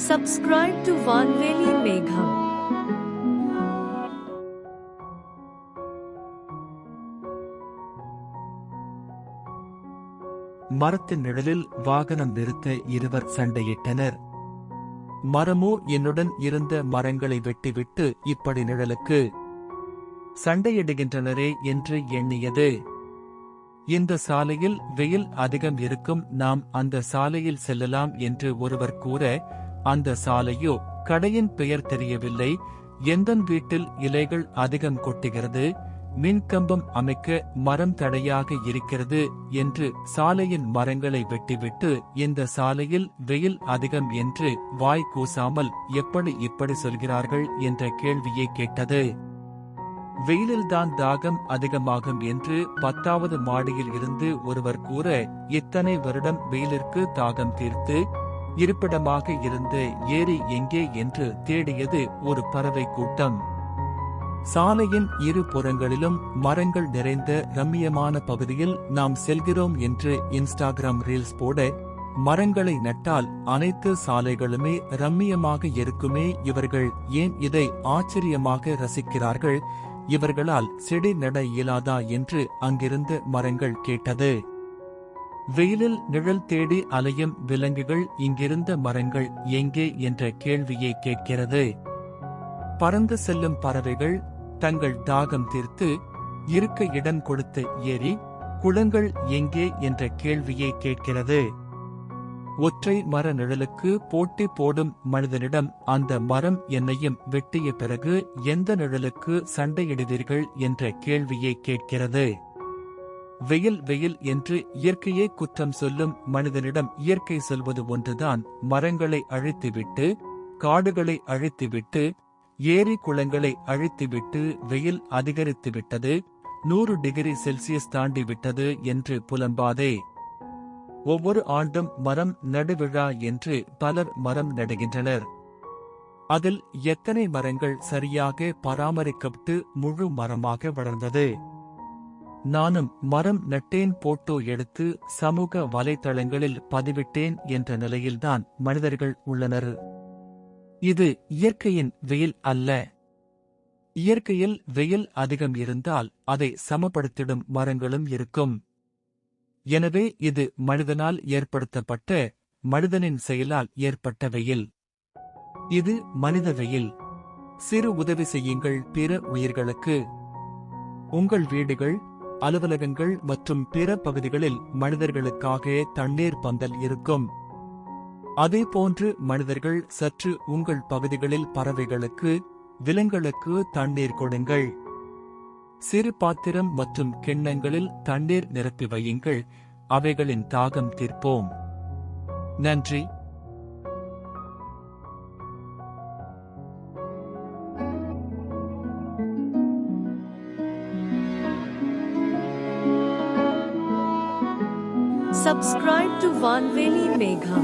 Subscribe to Vanveli Megham. மரத்தின் நிழலில் வாகனம் நிறுத்த இருவர் சண்டையிட்டனர் மரமோ என்னுடன் இருந்த மரங்களை வெட்டிவிட்டு இப்படி நிழலுக்கு சண்டையிடுகின்றனரே என்று எண்ணியது இந்த சாலையில் வெயில் அதிகம் இருக்கும் நாம் அந்த சாலையில் செல்லலாம் என்று ஒருவர் கூற அந்த சாலையோ கடையின் பெயர் தெரியவில்லை. எந்தன் வீட்டில் இலைகள் அதிகம் கொட்டுகிறது? மின்கம்பம் அமைக்க மரம் தடையாக இருக்கிறது என்று சாலையின் மரங்களை வெட்டிவிட்டு இந்த சாலையில் வெயில் அதிகம் என்று வாய் கூசாமல் எப்படி இப்படி சொல்கிறார்கள் என்ற கேள்வியை கேட்டது. வெயிலில்தான் தாகம் அதிகமாகும் என்று பத்தாவது மாடியில் இருந்து ஒருவர் கூற இத்தனை வருடம் வெயிலிற்கு தாகம் தீர்த்து இருப்பிடமாக இருந்த ஏரி எங்கே என்று தேடியது ஒரு பறவை கூட்டம். சாலையின் இரு புறங்களிலும் மரங்கள் நிறைந்த ரம்மியமான பகுதியில் நாம் செல்கிறோம் என்று இன்ஸ்டாகிராம் ரீல்ஸ் போட மரங்களை நட்டால் அனைத்து சாலைகளுமே ரம்மியமாக இருக்குமே இவர்கள் ஏன் இதை ஆச்சரியமாக ரசிக்கிறார்கள் இவர்களால் செடி நட இயலாதா என்று அங்கிருந்து மரங்கள் கேட்டது. வெயிலில் நிழல் தேடி அலையும் விலங்குகள் இங்கிருந்த மரங்கள் எங்கே என்ற கேள்வியை கேட்கிறது. பறந்து செல்லும் பறவைகள் தங்கள் தாகம் தீர்த்து இருக்க இடம் கொடுத்த ஏரி குளங்கள் எங்கே என்ற கேள்வியை கேட்கிறது. ஒற்றை மர நிழலுக்கு போட்டி போடும் மனிதனிடம் அந்த மரம் என்னையும் வெட்டிய பிறகு எந்த நிழலுக்கு சண்டையிடுவீர்கள் என்ற கேள்வியை கேட்கிறது. வெயில் வெயில் என்று இயற்கையை குற்றம் சொல்லும் மனிதனிடம் இயற்கை சொல்வது ஒன்றுதான். மரங்களை அழித்துவிட்டு காடுகளை அழித்துவிட்டு ஏரி குளங்களை அழித்துவிட்டு வெயில் அதிகரித்துவிட்டது நூறு டிகிரி செல்சியஸ் தாண்டிவிட்டது என்று புலம்பாதே. ஒவ்வொரு ஆண்டும் மரம் நடுவிழா என்று பலர் மரம் நடுகின்றனர். அதில் எத்தனை மரங்கள் சரியாக பராமரிக்கப்பட்டு முழு மரமாக வளர்ந்தது? நானும் மரம் நட்டேன் போட்டோ எடுத்து சமூக வலைதளங்களில் பதிவிட்டேன் என்ற நிலையில்தான் மனிதர்கள் உள்ளனர். இது இயற்கையின் வெயில் அல்ல. இயற்கையில் வெயில் அதிகம் இருந்தால் அதை சமப்படுத்திடும் மரங்களும் இருக்கும். எனவே இது மனிதனால் ஏற்படுத்தப்பட்ட மனிதனின் செயலால் ஏற்பட்ட வெயில். இது மனித வெயில். சிறு உதவி செய்யுங்கள் பிற உயிர்களுக்கு. உங்கள் வீடுகள் அலுவலகங்கள் மற்றும் பிற பகுதிகளில் மனிதர்களுக்காக தண்ணீர் பந்தல் இருக்கும். அதே போன்று மனிதர்கள் சற்று உங்கள் பகுதிகளில் பறவைகளுக்கு விலங்குகளுக்கு தண்ணீர் கொடுங்கள். சிறு பாத்திரம் மற்றும் கிண்ணங்களில் தண்ணீர் நிரப்பி வையுங்கள். அவைகளின் தாகம் தீர்ப்போம். நன்றி. Subscribe to वानवेली Megha